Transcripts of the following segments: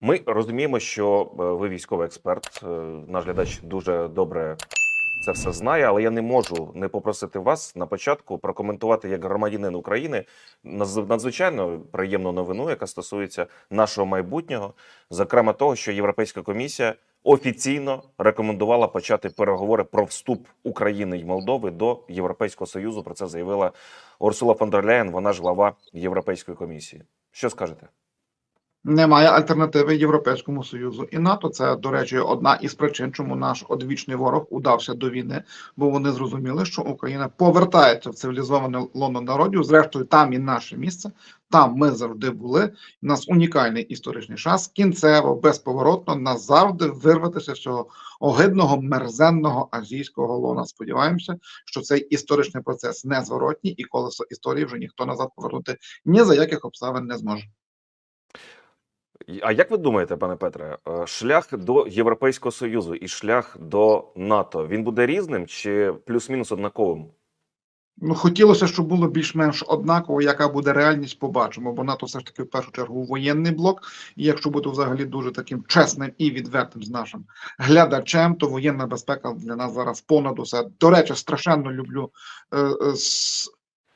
Ми розуміємо, що е, ви військовий експерт. е, Наш глядач дуже добре це все знає, але я не можу не попросити вас на початку прокоментувати як громадянин України надзвичайно приємну новину, яка стосується нашого майбутнього, зокрема того, що Європейська комісія офіційно рекомендувала почати переговори про вступ України і Молдови до Європейського союзу. Про це заявила Урсула фон дер Ляєн, вона ж глава Європейської комісії. Що скажете? Немає альтернативи Європейському Союзу і НАТО. Це, до речі, одна із причин, чому наш одвічний ворог удався до війни, бо вони зрозуміли, що Україна повертається в цивілізоване лоно народів. Зрештою, там і наше місце. Там ми завжди були. У нас унікальний історичний час. Кінцево, безповоротно, назавжди вирватися з цього огидного мерзенного азійського лона. Сподіваємося, що цей історичний процес незворотній, і колесо історії вже ніхто назад повернути ні за яких обставин не зможе. А як ви думаєте, пане Петре, е, шлях до Європейського Союзу і шлях до НАТО він буде різним чи плюс-мінус однаковим? Ну, хотілося, щоб було більш-менш однаково, яка буде реальність, побачимо. Бо НАТО все ж таки в першу чергу воєнний блок. І якщо бути взагалі дуже таким чесним і відвертим з нашим глядачем, то воєнна безпека для нас зараз понад усе. До речі, страшенно люблю е, е,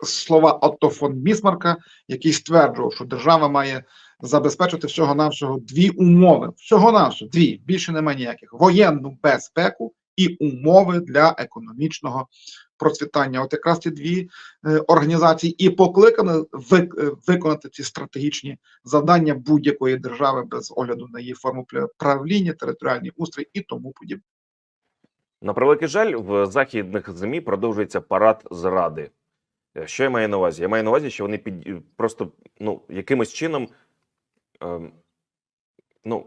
слова Отто фон Бісмарка, який стверджував, що держава має забезпечити всього навсього дві умови. Всього навсього дві більше немає ніяких воєнну безпеку і умови для економічного процвітання. От якраз ці дві е, організації і покликані е, виконати ці стратегічні завдання будь-якої держави без огляду на її форму правління, територіальний устрій і тому подібне. На превеликий жаль, в західних ЗМІ продовжується парад зради. Е, Що я маю на увазі? Я маю на увазі, що вони під просто ну якимось чином. Ем, ну,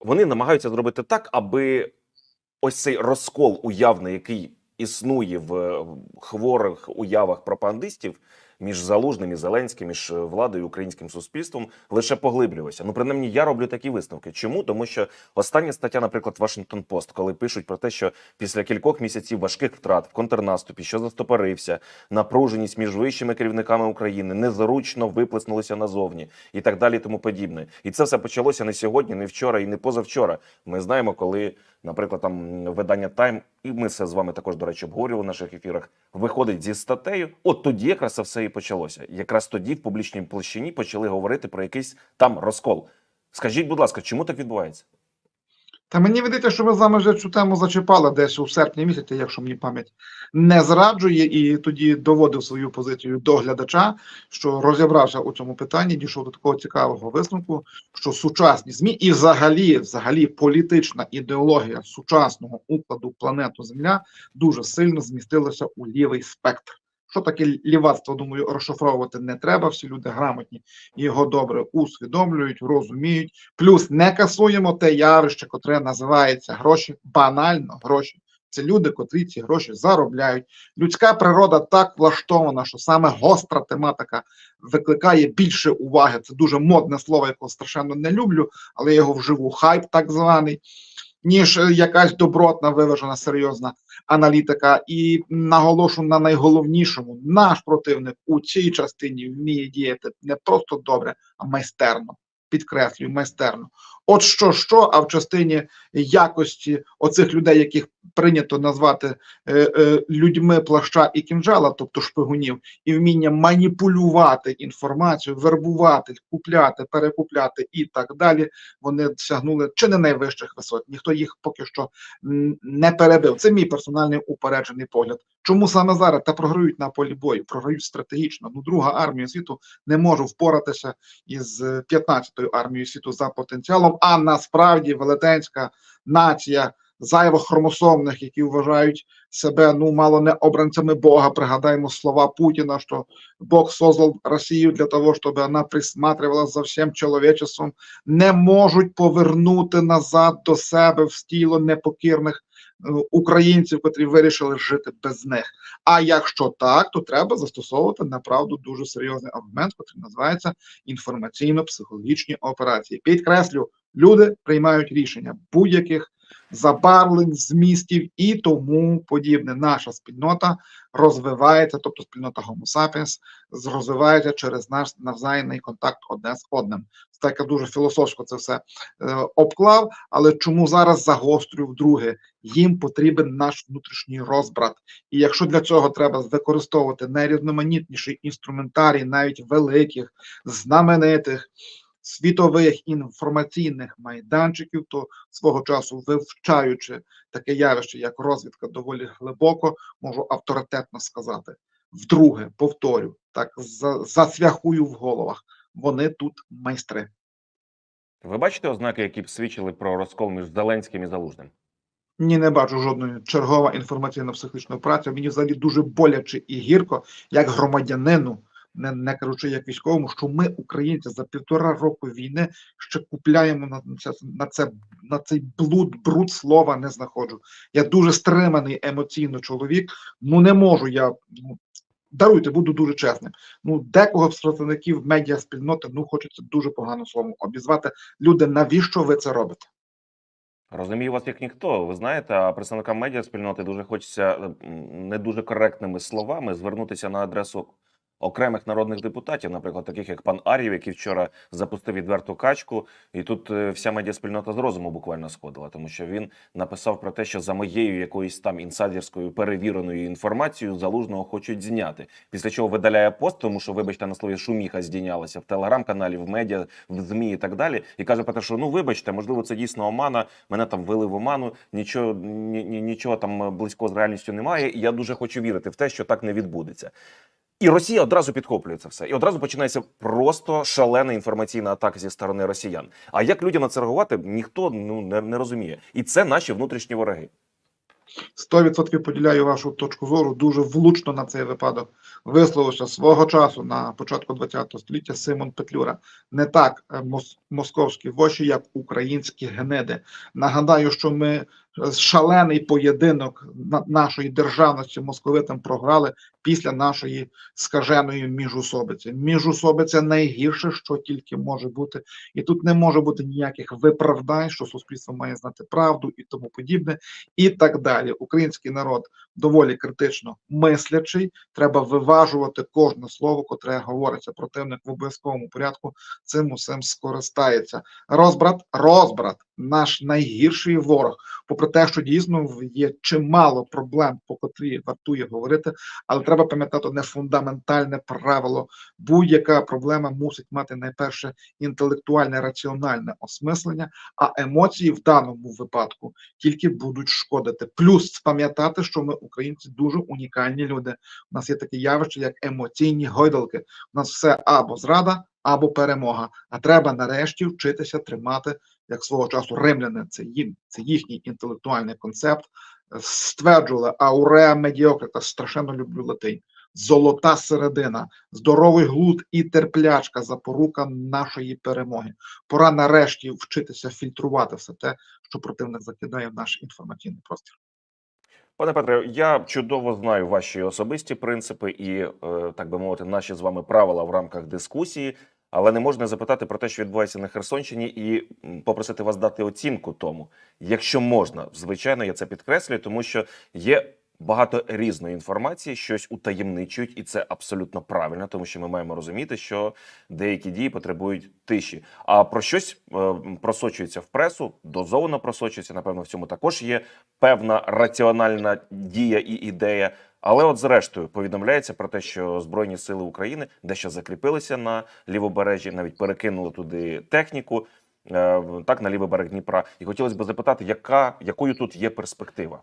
вони намагаються зробити так, аби ось цей розкол уявний, який існує в хворих уявах пропагандистів між Залужним і Зеленським, між е, владою і українським суспільством, лише поглиблювався. Ну, принаймні, я роблю такі висновки. Чому? Тому що остання стаття, наприклад, Вашингтон Пост, коли пишуть про те, що після кількох місяців важких втрат в контрнаступі, що застопорився, напруженість між вищими керівниками України незручно виплеснулася назовні і так далі, тому подібне. І це все почалося не сьогодні, не вчора і не позавчора. Ми знаємо, коли, наприклад, там видання Тайм, і ми це з вами також, до речі, обговорювали в наших ефірах. Виходить зі статтею. От тоді якраз це все і почалося. Якраз тоді в публічній площині почали говорити про якийсь там розкол. Скажіть, будь ласка, чому так відбувається? Та мені видається, що ми з вами вже цю тему зачіпали десь у серпні місяці, якщо мені пам'ять не зраджує, і тоді доводив свою позицію до глядача, що розібрався у цьому питанні, дійшов до такого цікавого висновку, що сучасні змі і взагалі, взагалі, політична ідеологія сучасного укладу планету Земля дуже сильно змістилася у лівий спектр. Що таке лівацтво, думаю, розшифровувати не треба. Всі люди грамотні його добре усвідомлюють, розуміють. Плюс не касуємо те явище, котре називається гроші, банально гроші. Це люди, котрі ці гроші заробляють. Людська природа так влаштована, що саме гостра тематика викликає більше уваги. Це дуже модне слово, якого страшенно не люблю, але його вживу хайп, так званий, ніж е, якась добротна, виважена, серйозна аналітика. І наголошу на найголовнішому: наш противник у цій частині вміє діяти не просто добре, а майстерно. Підкреслюю, майстерно. От що, що, а в частині якості оцих людей, яких прийнято назвати е, е, людьми плаща і кінжала, тобто шпигунів, і вміння маніпулювати інформацію, вербувати, купляти, перекупляти і так далі, вони досягнули чи не найвищих висот. Ніхто їх поки що не перебив. Це мій персональний упереджений погляд. Чому саме зараз та програють на полі бою? Програють стратегічно. Ну, друга армія світу не може впоратися із 15-ю армією світу за потенціалом. А насправді велетенська нація зайвохромосомних, які вважають себе ну мало не обранцями Бога. Пригадаємо слова Путіна, що Бог создав Росію для того, щоб вона присматривала за всім чоловічеством, не можуть повернути назад до себе в стіло непокірних е, українців, котрі вирішили жити без них. А якщо так, то треба застосовувати направду дуже серйозний аргумент, який називається інформаційно-психологічні операції. Підкреслю, люди приймають рішення будь-яких забарвлень, змістів і тому подібне. Наша спільнота розвивається, тобто спільнота Homo sapiens, розвивається через наш навзаємний контакт одне з одним. Це таке дуже філософсько це все е, обклав, але чому зараз загострюю вдруге? Їм потрібен наш внутрішній розбрат. І якщо для цього треба використовувати найрізноманітніший інструментарій, навіть великих, знаменитих, світових інформаційних майданчиків, то свого часу вивчаючи таке явище, як розвідка, доволі глибоко, можу авторитетно сказати. Вдруге, повторю, так засвяхую в головах. Вони тут майстри. Ви бачите ознаки, які б свідчили про розкол між Зеленським і Залужним? Ні, не бачу жодної чергова інформаційно-психічна операція. Мені взагалі дуже боляче і гірко, як громадянину, не, не кажучи як військовому, що ми, українці, за півтора року війни ще купляємо на на це на цей блуд, бруд слова не знаходжу. Я дуже стриманий емоційно чоловік. Ну не можу я. Ну, Даруйте, буду дуже чесним. Ну, декого з представників медіаспільноти ну хочеться дуже погано словом обізвати. Люди, навіщо ви це робите? Розумію вас як ніхто. Ви знаєте, а представникам медіаспільноти дуже хочеться не дуже коректними словами звернутися на адресу окремих народних депутатів, наприклад, таких як пан Ар'єв, який вчора запустив відверту качку, і тут е, вся медіаспільнота з розуму буквально сходила, тому що він написав про те, що за моєю якоюсь там інсайдерською перевіреною інформацією залужного хочуть зняти. Після чого видаляє пост, тому що, вибачте, на слові шуміха здійнялася в телеграм-каналі, в медіа, в змі і так далі. І каже про те, що ну вибачте, можливо, це дійсно омана. Мене там ввели в оману. Нічого ні, ні, нічого там близького з реальністю немає. І я дуже хочу вірити в те, що так не відбудеться. І Росія одразу підхоплює це все. І одразу починається просто шалена інформаційна атака зі сторони росіян. А як людям на це реагувати, ніхто ну не, не розуміє. І це наші внутрішні вороги. 100% поділяю вашу точку зору. Дуже влучно на цей випадок висловився свого часу на початку ХХ століття Симон Петлюра. Не так е, мос- московські воші, як українські гниди. Нагадаю, що ми шалений поєдинок на- нашої державності московитам програли після нашої скаженої міжусобиці. Міжусобиця найгірше, що тільки може бути, і тут не може бути ніяких виправдань, що суспільство має знати правду і тому подібне і так далі. Український народ доволі критично мислячий. Треба виважувати кожне слово, котре говориться. Противник в обов'язковому порядку цим усім скористається. Розбрат, розбрат, наш найгірший ворог. Попри те, що дійсно є чимало проблем, по котрі вартує говорити, але треба пам'ятати одне фундаментальне правило: будь-яка проблема мусить мати найперше інтелектуальне раціональне осмислення, а емоції в даному випадку тільки будуть шкодити. Плюс пам'ятати, що ми, українці, дуже унікальні люди. У нас є таке явище, як емоційні гойдалки. У нас все або зрада, або перемога. А треба нарешті вчитися тримати, як свого часу римляни, це їм, це їхній інтелектуальний концепт. е, Стверджували ауреа медіокрита, страшенно люблю латинь. Золота середина, здоровий глуд і терплячка запорука нашої перемоги. Пора нарешті вчитися фільтрувати все те, що противник закидає в наш інформаційний простір. Пане Петре, я чудово знаю ваші особисті принципи і, е, так би мовити, наші з вами правила в рамках дискусії, але не можна запитати про те, що відбувається на Херсонщині, і попросити вас дати оцінку тому, якщо можна. Звичайно, я це підкреслюю, тому що є. Багато різної інформації, щось утаємничують, і це абсолютно правильно, тому що ми маємо розуміти, що деякі дії потребують тиші. А про щось е, просочується в пресу, дозовано просочується. Напевно, в цьому також є певна раціональна дія і ідея. Але, от, зрештою, повідомляється про те, що Збройні сили України дещо закріпилися на лівобережжі, навіть перекинули туди техніку, е, так на лівий берег Дніпра. І хотілося б запитати, яка якою тут є перспектива?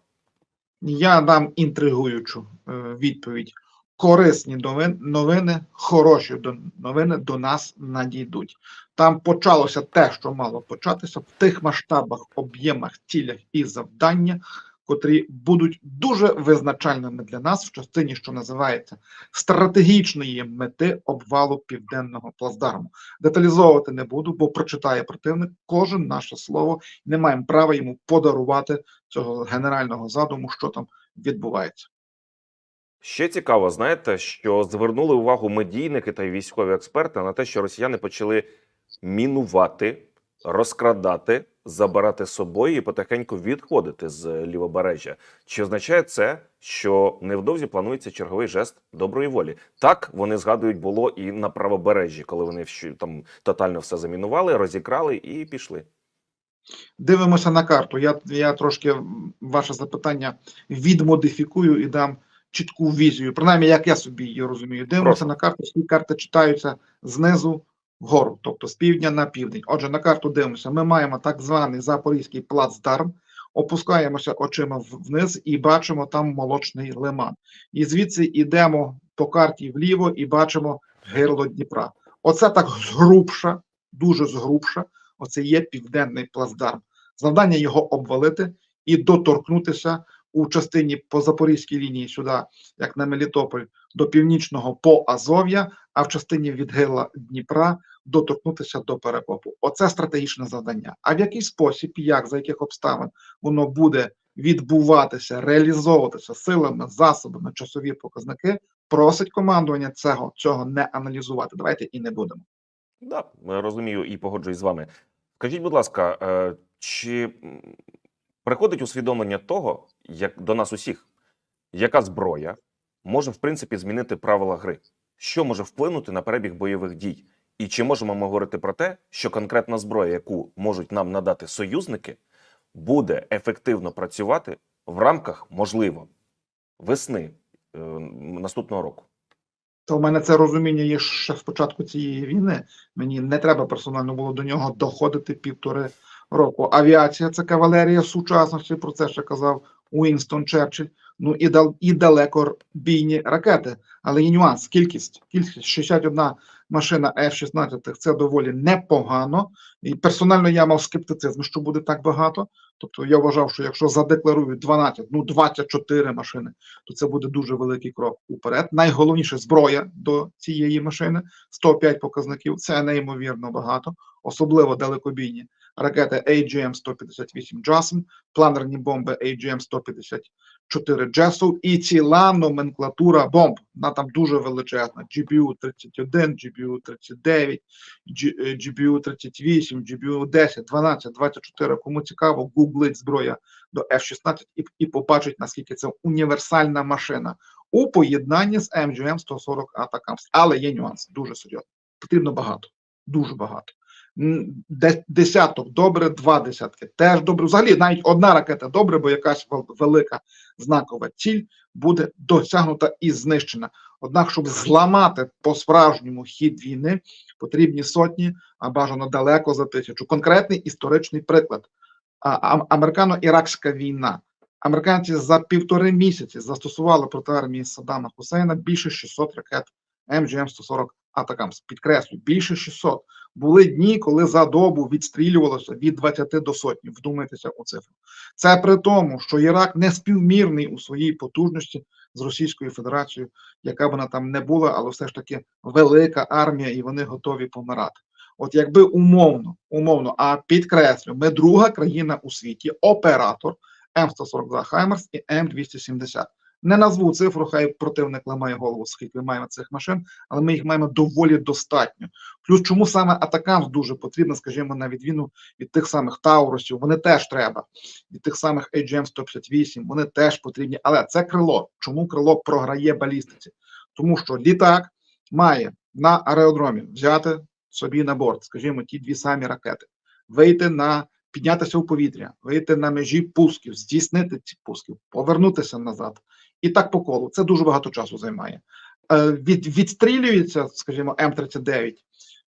Я дам інтригуючу е, відповідь. Корисні новини, хороші новини до нас надійдуть. Там почалося те, що мало початися в тих масштабах, об'ємах, цілях і завданнях, котрі будуть дуже визначальними для нас в частині, що називається стратегічної мети обвалу південного плацдарму. Деталізовувати не буду, бо прочитає противник кожен наше слово. Не маємо права йому подарувати цього генерального задуму, що там відбувається. Ще цікаво, знаєте, що звернули увагу медійники та військові експерти на те, що росіяни почали мінувати, розкрадати забирати з собою і потихеньку відходити з лівобережжя. Чи означає це, що невдовзі планується черговий жест доброї волі? Так вони згадують було і на правобережжі, коли вони там тотально все замінували, розікрали і пішли. Дивимося на карту. Я, я трошки ваше запитання відмодифікую і дам чітку візію. Принаймні, як я собі її розумію. Дивимося Прошу. на карту, всі карти читаються знизу вгору, тобто з півдня на південь. Отже, на карту дивимося. Ми маємо так званий Запорізький плацдарм, опускаємося очима вниз і бачимо там молочний лиман. І звідси йдемо по карті вліво і бачимо гирло Дніпра. Оце так згрубша, дуже згрубша. Оце є південний плацдарм. Завдання його обвалити і доторкнутися у частині по Запорізькій лінії сюди, як на Мелітополь, до північного по Азов'я, а в частині від гирла Дніпра доторкнутися до перекопу. Оце стратегічне завдання. А в який спосіб, як, за яких обставин воно буде відбуватися, реалізовуватися силами, засобами, часові показники, просить командування цього, цього не аналізувати. Давайте і не будемо. Да, розумію і погоджуюсь з вами. Скажіть, будь ласка, е, чи приходить усвідомлення того, як до нас усіх, яка зброя може в принципі змінити правила гри? Що може вплинути на перебіг бойових дій? І чи можемо ми говорити про те, що конкретна зброя, яку можуть нам надати союзники, буде ефективно працювати в рамках, можливо, весни е, наступного року? То в мене це розуміння є ще з початку цієї війни. Мені не треба персонально було до нього доходити півтори року. Авіація це кавалерія сучасності. Про це ще казав Уінстон Черчилль. Ну і дал і далекобійні ракети. Але є нюанс, кількість. Кількість 61 машина F-16 це доволі непогано. І персонально я мав скептицизм, що буде так багато. Тобто я вважав, що якщо задекларують 12, ну 24 машини, то це буде дуже великий крок уперед. Найголовніше зброя до цієї машини 105 показників. Це неймовірно багато, особливо далекобійні ракети AGM-158 JASM, планерні бомби AGM-154 JASU і ціла номенклатура бомб. Вона там дуже величезна. GBU-31, GBU-39, G- GBU-38, GBU-10, 12, 24. Кому цікаво, гуглить зброя до F-16 і, і побачить, наскільки це універсальна машина у поєднанні з MGM-140 Атакамс. Але є нюанс, дуже серйозний. Потрібно багато, дуже багато. Десяток добре, два десятки теж добре. Взагалі, навіть одна ракета добре, бо якась велика знакова ціль буде досягнута і знищена. Однак, щоб зламати по-справжньому хід війни, потрібні сотні, а бажано далеко за тисячу. Конкретний історичний приклад. Американо-іракська війна. Американці за півтори місяці застосували проти армії Саддама Хусейна більше 600 ракет МГМ-140 Атакамс. Підкреслю, більше 600. Були дні, коли за добу відстрілювалося від 20 до сотні. Вдумайтеся у цифру. Це при тому, що Ірак не співмірний у своїй потужності з Російською Федерацією, яка б вона там не була, але все ж таки велика армія, і вони готові помирати. От якби умовно, умовно, а підкреслю, ми друга країна у світі, оператор М142 Хаймерс і М270. Не назву цифру, хай противник ламає голову, скільки ми маємо цих машин, але ми їх маємо доволі достатньо. Плюс чому саме атакамс дуже потрібно, скажімо, на відміну від тих самих Таурусів, вони теж треба, від тих самих AGM-158, вони теж потрібні. Але це крило. Чому крило програє балістиці? Тому що літак має на аеродромі взяти собі на борт, скажімо, ті дві самі ракети, вийти на піднятися у повітря, вийти на межі пусків, здійснити ці пуски, повернутися назад. І так по колу. Це дуже багато часу займає. Е, від, відстрілюється, скажімо, М39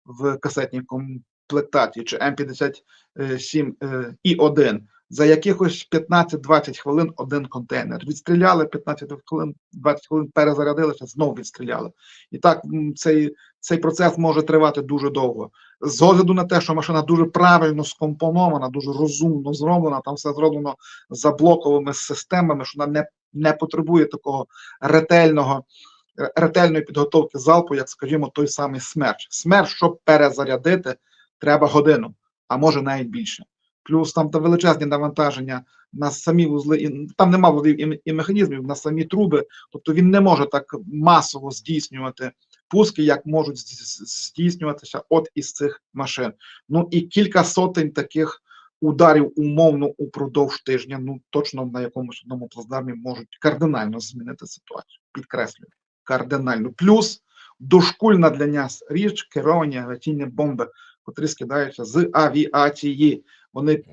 в касетній комплектації чи М57 е, і 1 за якихось 15-20 хвилин один контейнер. Відстріляли 15 хвилин, 20 хвилин перезарядилися, знову відстріляли. І так цей, цей процес може тривати дуже довго. З огляду на те, що машина дуже правильно скомпонована, дуже розумно зроблена, там все зроблено за блоковими системами, що вона не, не потребує такого ретельного. Ретельної підготовки залпу, як, скажімо, той самий смерч. Смерч, щоб перезарядити, треба годину, а може навіть більше. Плюс там та величезні навантаження на самі вузли, і там нема вузлів і, і механізмів, на самі труби. Тобто він не може так масово здійснювати пуски, як можуть здійснюватися от із цих машин. Ну і кілька сотень таких ударів умовно упродовж тижня, ну точно на якомусь одному плацдармі можуть кардинально змінити ситуацію. Підкреслюю, кардинально. Плюс дошкульна для нас річ керовані авіаційні бомби, котрі скидаються з авіації. Вони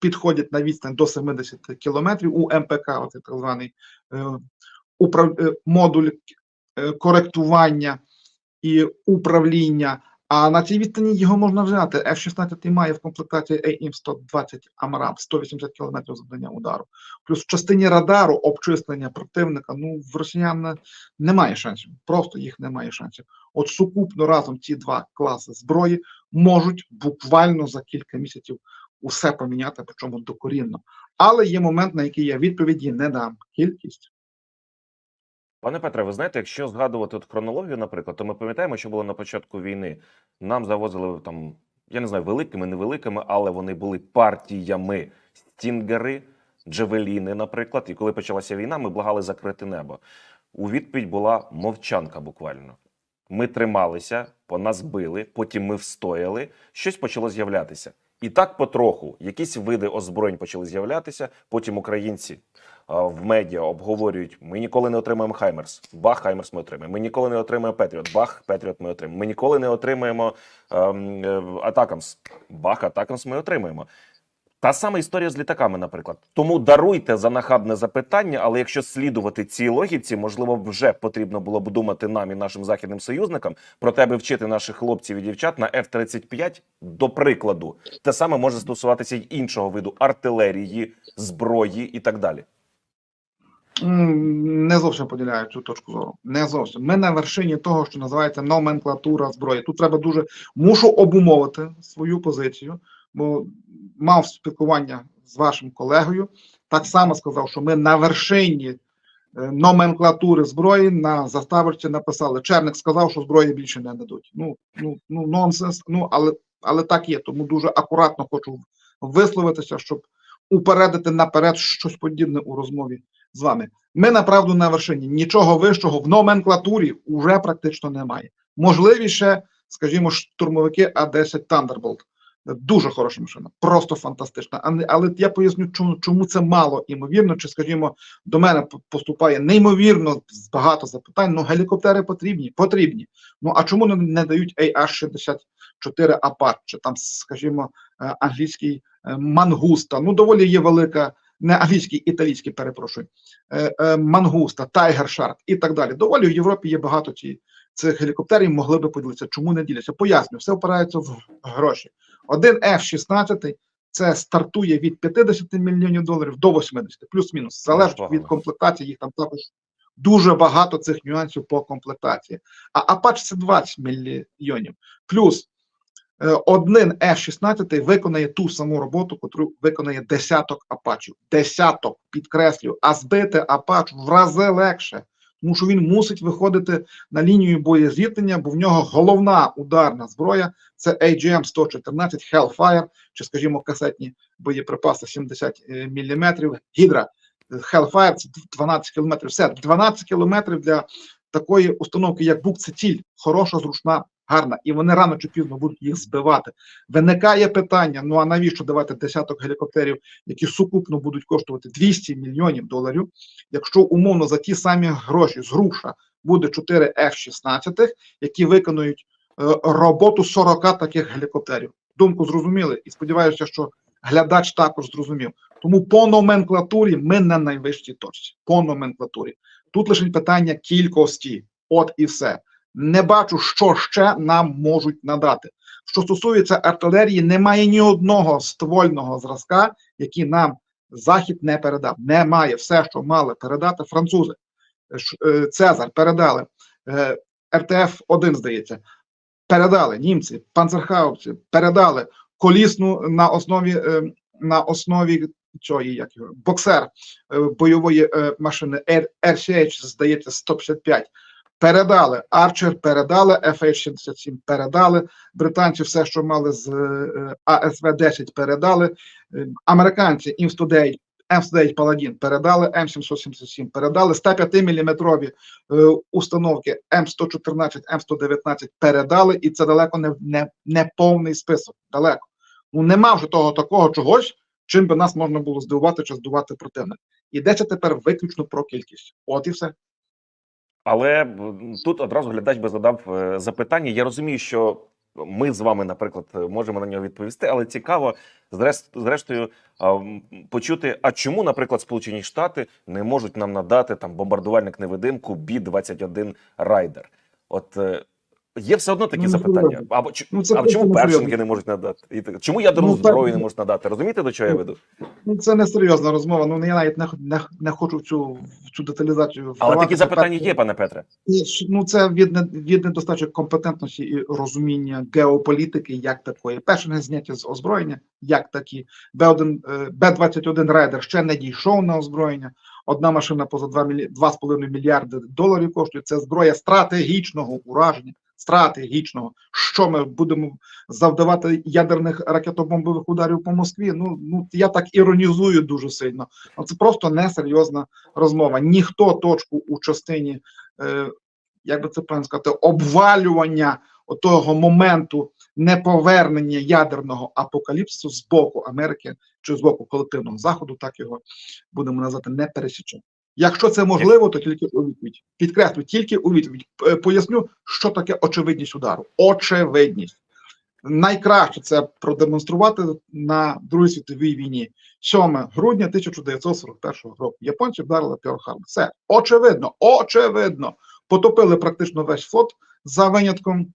підходять на відстань до 70 кілометрів у МПК, оце так званий е, е, модуль е, коректування і управління. А на цій відстані його можна взяти. F-16 має в комплектації AIM-120 AMRAAM 180 км завдання удару. Плюс в частині радару обчислення противника, ну в росіян немає шансів. Просто їх немає шансів. От сукупно разом ці два класи зброї можуть буквально за кілька місяців усе поміняти, причому докорінно. Але є момент, на який я відповіді не дам. Кількість. Пане Петре, ви знаєте, якщо згадувати от хронологію, наприклад, то ми пам'ятаємо, що було на початку війни. Нам завозили там, я не знаю, великими, невеликими, але вони були партіями стінгери, джевеліни, наприклад. І коли почалася війна, ми благали закрити небо. У відповідь була мовчанка буквально. Ми трималися, по нас били, потім ми встояли, щось почало з'являтися. І так потроху якісь види озброєнь почали з'являтися. Потім українці в медіа обговорюють: ми ніколи не отримаємо Хаймерс. Бах, Хаймерс ми отримаємо. Ми ніколи не отримаємо Петріот. Бах, Петріот ми отримаємо. Ми ніколи не отримаємо ем, е, Атакамс. Бах, Атакамс ми отримаємо. Та сама історія з літаками, наприклад. Тому даруйте за нахабне запитання, але якщо слідувати цій логіці, можливо, вже потрібно було б думати нам і нашим західним союзникам про тебе вчити наших хлопців і дівчат на F-35, до прикладу. Те саме може стосуватися й іншого виду артилерії, зброї і так далі. Не зовсім поділяю цю точку зору. Не зовсім. Ми на вершині того, що називається номенклатура зброї. Тут треба дуже мушу обумовити свою позицію, бо мав спілкування з вашим колегою. Так само сказав, що ми на вершині е, номенклатури зброї на заставочці написали. Черник сказав, що зброї більше не дадуть. Ну, ну, ну нонсенс. Ну але, але так є. Тому дуже акуратно хочу висловитися, щоб упередити наперед щось подібне у розмові з вами. Ми направду на вершині. Нічого вищого в номенклатурі вже практично немає. Можливіше, скажімо, штурмовики А-10 Thunderbolt. Дуже хороша машина, просто фантастична. Але я поясню, чому, чому це мало імовірно. Чи, скажімо, до мене поступає неймовірно багато запитань. Ну, гелікоптери потрібні, потрібні. Ну а чому не, не дають AH-64 Apache, чи там, скажімо, е, англійський е, Мангуста? Ну, доволі є велика, не англійський, італійський, перепрошую, е, е, Мангуста, Тайгер Шарк і так далі. Доволі в Європі є багато ці, цих гелікоптерів, могли би поділитися. Чому не діляться? Поясню, все впирається в гроші. Один F-16 це стартує від 50 мільйонів доларів до 80, плюс-мінус, залежить Непогано. від комплектації, їх там також дуже багато цих нюансів по комплектації. А Apache це 20 мільйонів. Плюс один F-16 виконає ту саму роботу, яку виконає десяток Апачів. Десяток, підкреслюю, а збити Апач в рази легше, тому що він мусить виходити на лінію боєзіткнення, бо в нього головна ударна зброя це AGM-114 Hellfire, чи, скажімо, касетні боєприпаси 70 мм. Гідра Hellfire це 12 кілометрів. Все, 12 кілометрів для такої установки, як БУК, це ціль, хороша, зручна, гарна, і вони рано чи пізно будуть їх збивати. Виникає питання: ну а навіщо давати десяток гелікоптерів, які сукупно будуть коштувати 200 мільйонів доларів, якщо умовно за ті самі гроші з груша буде 4 F-16, які виконують е, роботу 40 таких гелікоптерів. Думку зрозуміли, і сподіваюся, що глядач також зрозумів. Тому по номенклатурі ми на найвищій точці. По номенклатурі. Тут лише питання кількості. От і все. Не бачу, що ще нам можуть надати. Що стосується артилерії, немає ні одного ствольного зразка, який нам Захід не передав. Немає все, що мали передати французи. Е, Цезар передали. Е, РТФ-1, здається, передали німці, панцерхаубці, передали колісну на основі е, на основі цього, як боксер е, бойової е, машини RCH, здається, 155. Передали Арчер, передали FH-67, передали британці все, що мали з е, АСВ-10, передали Е, американці М109, М109 Паладін передали, М777 передали, 105 мм е, установки М114, М119 передали, і це далеко не, не, не повний список. Далеко. Ну нема вже того такого чогось, чим би нас можна було здивувати чи здувати противник. Йдеться тепер виключно про кількість. От і все. Але тут одразу глядач би задав е, запитання. Я розумію, що ми з вами, наприклад, можемо на нього відповісти, але цікаво зрештою почути, а чому, наприклад, Сполучені Штати не можуть нам надати там бомбардувальник невидимку Бі 21 Райдер? От е, є все одно такі Ну, запитання. Або Ну, це а просто чому першинги не можуть надати? І чому ядерну Ну, зброю не можуть надати? Розумієте, до чого я Ну, веду? Ну це не серйозна розмова. Ну я навіть не, не, не хочу в цю в цю деталізацію. Але такі запитання є, пане Петре. Ну, це від, від недостачі компетентності і розуміння геополітики як такої. Перше не зняття з озброєння, як такі. Б-1, е, Б-21 Райдер ще не дійшов на озброєння. Одна машина поза 2 мілі... 2,5 мільярди доларів коштує. Це зброя стратегічного ураження. Стратегічного, що ми будемо завдавати ядерних ракетобомбових ударів по Москві. Ну ну я так іронізую дуже сильно. Ну, Це просто несерйозна розмова. Ніхто точку у частині е, як би це правильно сказати, обвалювання того моменту неповернення ядерного апокаліпсису з боку Америки чи з боку колективного заходу, так його будемо називати, не пересіче. Якщо це можливо, то тільки у відповідь. Підкреслю, тільки у відповідь. Е, Поясню, що таке очевидність удару. Очевидність. Найкраще це продемонструвати на Другій світовій війні. 7 грудня 1941 року. Японці вдарили Пьорл-Харбор. Все очевидно, очевидно. Потопили практично весь флот за винятком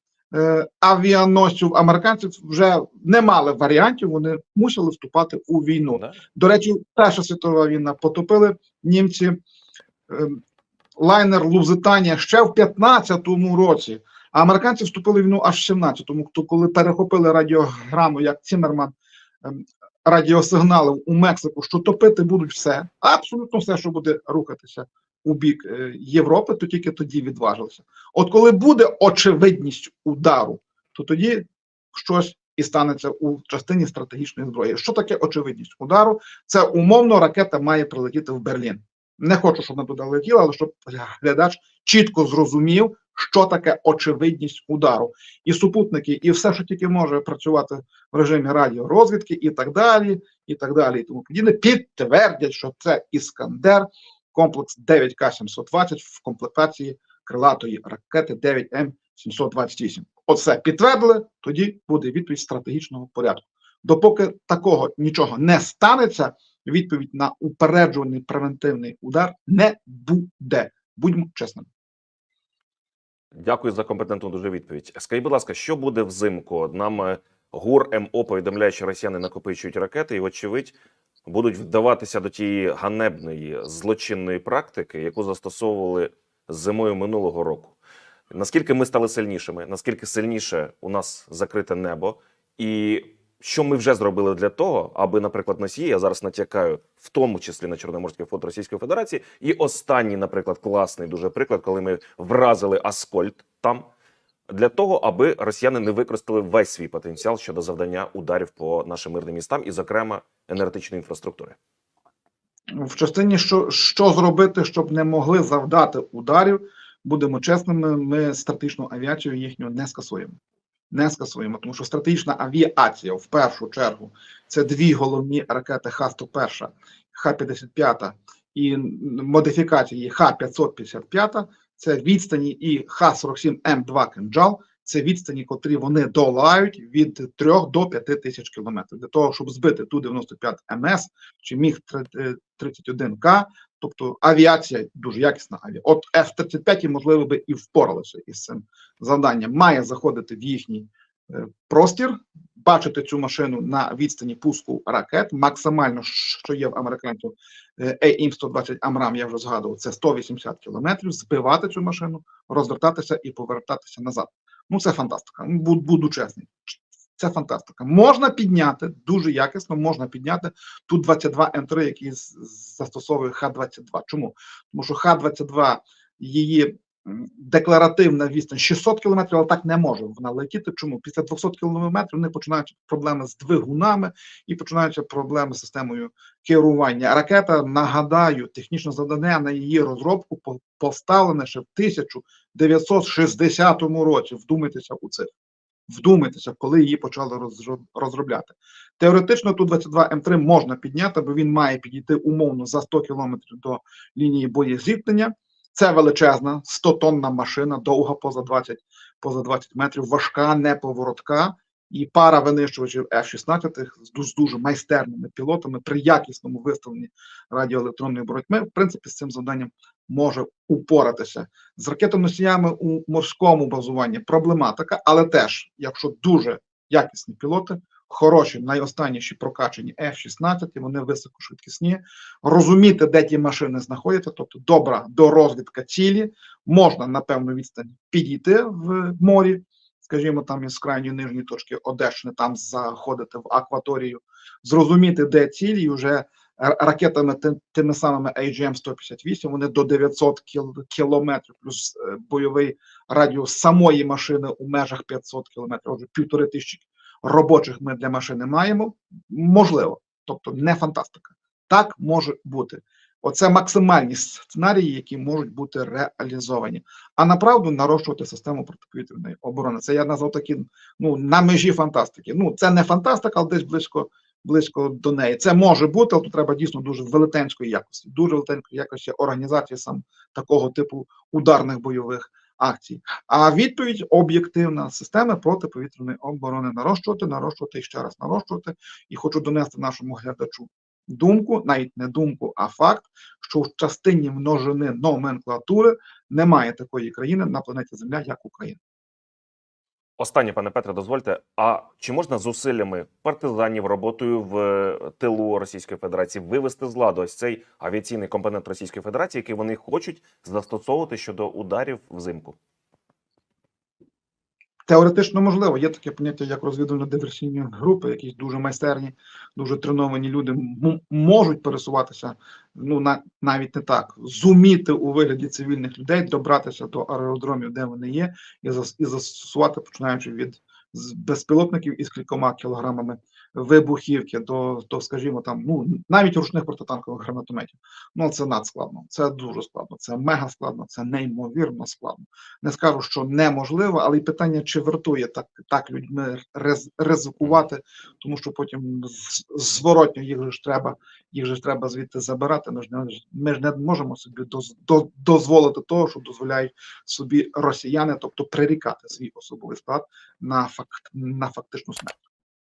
авіаносців. Американців вже не мали варіантів. Вони мусили вступати у війну. До речі, Перша світова війна потопили німці е, лайнер Лузитанія ще в 15-му році. А американці вступили в війну аж в 17-му, то коли перехопили радіограму, як Цімерман ем, радіосигналів у Мексику, що топити будуть все, абсолютно все, що буде рухатися у бік е, Європи, то тільки тоді відважилися. От коли буде очевидність удару, то тоді щось і станеться у частині стратегічної зброї. Що таке очевидність удару? Це умовно ракета має прилетіти в Берлін. Не хочу, щоб вона туди летіла, але щоб глядач чітко зрозумів, що таке очевидність удару. І супутники, і все, що тільки може працювати в режимі радіорозвідки, і так далі, і так далі. І тому подібне, підтвердять, що це Іскандер, комплекс 9К720 в комплектації крилатої ракети 9М728. Оце підтвердили, тоді буде відповідь стратегічного порядку. Допоки такого нічого не станеться, відповідь на упереджуваний превентивний удар не буде. Будьмо чесними. Дякую за компетентну дуже відповідь. Скажіть, будь ласка, що буде взимку? Нам е, ГУР МО повідомляє, що росіяни накопичують ракети, і, вочевидь, будуть вдаватися до тієї ганебної злочинної практики, яку застосовували зимою минулого року. Наскільки ми стали сильнішими? Наскільки сильніше у нас закрите небо? І що ми вже зробили для того, аби, наприклад, носії, я зараз натякаю, в тому числі на Чорноморський флот Російської Федерації, і останній, наприклад, класний дуже приклад, коли ми вразили Аскольд там, для того, аби росіяни не використали весь свій потенціал щодо завдання ударів по нашим мирним містам, і, зокрема, енергетичної інфраструктури. В частині, що, що зробити, щоб не могли завдати ударів, будемо чесними, ми стратегічну авіацію їхню не скасуємо. Не скасуємо, тому що стратегічна авіація в першу чергу це дві головні ракети Х-101, Х-55 і модифікації Х-555, це відстані і Х-47М2 «Кинджал», це відстані, котрі вони долають від 3 до 5 тисяч кілометрів. Для того, щоб збити Ту-95 МС чи Міг-31К, тобто авіація дуже якісна авіація. От F-35, можливо, би і впоралися із цим завданням. Має заходити в їхній е, простір, бачити цю машину на відстані пуску ракет, максимально, що є в американців е, AIM-120 Амрам, я вже згадував, це 180 кілометрів, збивати цю машину, розвертатися і повертатися назад. Ну, це фантастика. Ну, Буду, буду чесний. Це фантастика. Можна підняти дуже якісно, можна підняти ту 22 М3, який застосовує Х-22. Чому? Тому що Х-22 її м, декларативна відстань 600 кілометрів, але так не може вона летіти. Чому? Після 200 кілометрів не починаються проблеми з двигунами і починаються проблеми з системою керування. Ракета, нагадаю, технічне завдання на її розробку по- поставлене ще в 1960 році. Вдумайтеся у це. Вдумайтеся, коли її почали розробляти. Теоретично ту 22 М3 можна підняти, бо він має підійти умовно за 100 кілометрів до лінії боєзіткнення. Це величезна 100-тонна машина, довга поза 20, поза 20 метрів, важка, неповоротка. І пара винищувачів F-16 з ду- з дуже майстерними пілотами при якісному виставленні радіоелектронної боротьби, в принципі, з цим завданням може упоратися. З ракетоносіями у морському базуванні проблематика, але теж, якщо дуже якісні пілоти, хороші, найостанніші прокачані F-16, вони високошвидкісні, розуміти, де ті машини знаходяться, тобто добра дорозвідка цілі, можна на певну відстань підійти в морі, скажімо, там із крайньої нижньої точки Одещини, там заходити в акваторію, зрозуміти, де цілі, і вже ракетами тими самими AGM-158, вони до 900 кілометрів, плюс е, бойовий радіус самої машини у межах 500 кілометрів, отже, півтори тисячі робочих ми для машини маємо. Можливо, тобто не фантастика. Так може бути. Оце максимальні сценарії, які можуть бути реалізовані. А направду нарощувати систему протиповітряної оборони. Це я назвав такі ну на межі фантастики. Ну це не фантастика, але десь близько близько до неї. Це може бути, але тут треба дійсно дуже велетенської якості, дуже велетенської якості організації сам такого типу ударних бойових акцій. А відповідь об'єктивна системи протиповітряної оборони нарощувати, нарощувати і ще раз нарощувати. І хочу донести нашому глядачу думку, навіть не думку, а факт, що в частині множини номенклатури немає такої країни на планеті Земля, як Україна. Останнє, пане Петре, дозвольте. А чи можна зусиллями партизанів роботою в е, тилу Російської Федерації вивести з ладу ось цей авіаційний компонент Російської Федерації, який вони хочуть застосовувати щодо ударів взимку? Теоретично можливо, є таке поняття, як розвідувально-диверсійні групи, якісь дуже майстерні, дуже треновані люди можуть пересуватися. Ну на навіть не так, зуміти у вигляді цивільних людей добратися до аеродромів, де вони є, і зас- і застосувати, починаючи від безпілотників із кількома кілограмами вибухівки до, до, скажімо, там ну навіть ручних протитанкових гранатометів. Ну це надскладно, це дуже складно, це мега складно, це неймовірно складно. Не скажу, що неможливо, але й питання, чи вартує так, так людьми ризикувати, тому що потім зворотньо їх ж треба, їх ж треба звідти забирати. Ми ж не ми ж не можемо собі доз, до, дозволити того, що дозволяють собі росіяни, тобто прирікати свій особовий склад на факт на фактичну смерть.